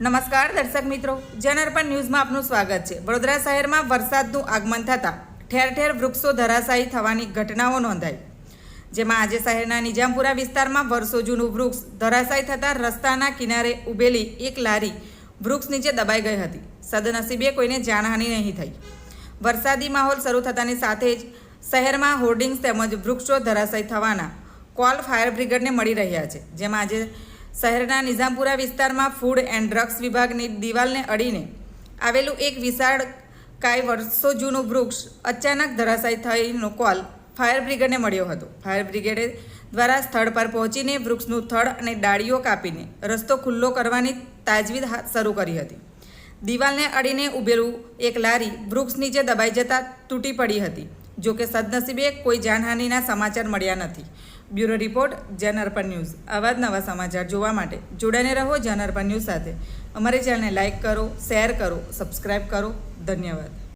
નમસ્કાર દર્શક મિત્રો જનઅર્પણ ન્યૂઝમાં આપનું સ્વાગત છે. વડોદરા શહેરમાં વરસાદનું આગમન થતાં ઠેર ઠેર વૃક્ષો ધરાશાયી થવાની ઘટનાઓ નોંધાઈ. જેમાં આજે શહેરના નિજામપુરા વિસ્તારમાં વર્ષો જૂનું વૃક્ષ ધરાશાયી થતાં રસ્તાના કિનારે ઊભેલી એક લારી વૃક્ષ નીચે દબાઈ ગઈ હતી. સદનસીબે કોઈને જાનહાનિ નહીં થઈ. વરસાદી માહોલ શરૂ થતાની સાથે જ શહેરમાં હોર્ડિંગ્સ તેમજ વૃક્ષો ધરાશાયી થવાના કોલ ફાયર બ્રિગેડને મળી રહ્યા છે. જેમાં આજે શહેરના નિઝામપુરા વિસ્તારમાં ફૂડ એન્ડ ડ્રગ્સ વિભાગની દિવાલને અડીને આવેલું એક વિશાળ કાય વર્ષો જૂનું વૃક્ષ અચાનક ધરાશાયી થઈનો કોલ ફાયર બ્રિગેડને મળ્યો હતો. ફાયર બ્રિગેડે દ્વારા સ્થળ પર પહોંચીને વૃક્ષનું થડ અને ડાળીઓ કાપીને રસ્તો ખુલ્લો કરવાની તાજવીજ શરૂ કરી હતી. દિવાલને અડીને ઊભેલું એક લારી વૃક્ષ નીચે દબાઈ જતાં તૂટી પડી હતી. જો કે સદનસીબે કોઈ જાનહાનિના સમાચાર મળ્યા નથી. Bureau report Janarpan news. આવા જ નવા સમાચાર જોવા માટે જોડાને રહો જનઅર્પણ ન્યૂઝ સાથે. અમારી ચેનલને લાઇક કરો, શેર કરો સબસ્ક્રાઈબ કરો. ધન્યવાદ.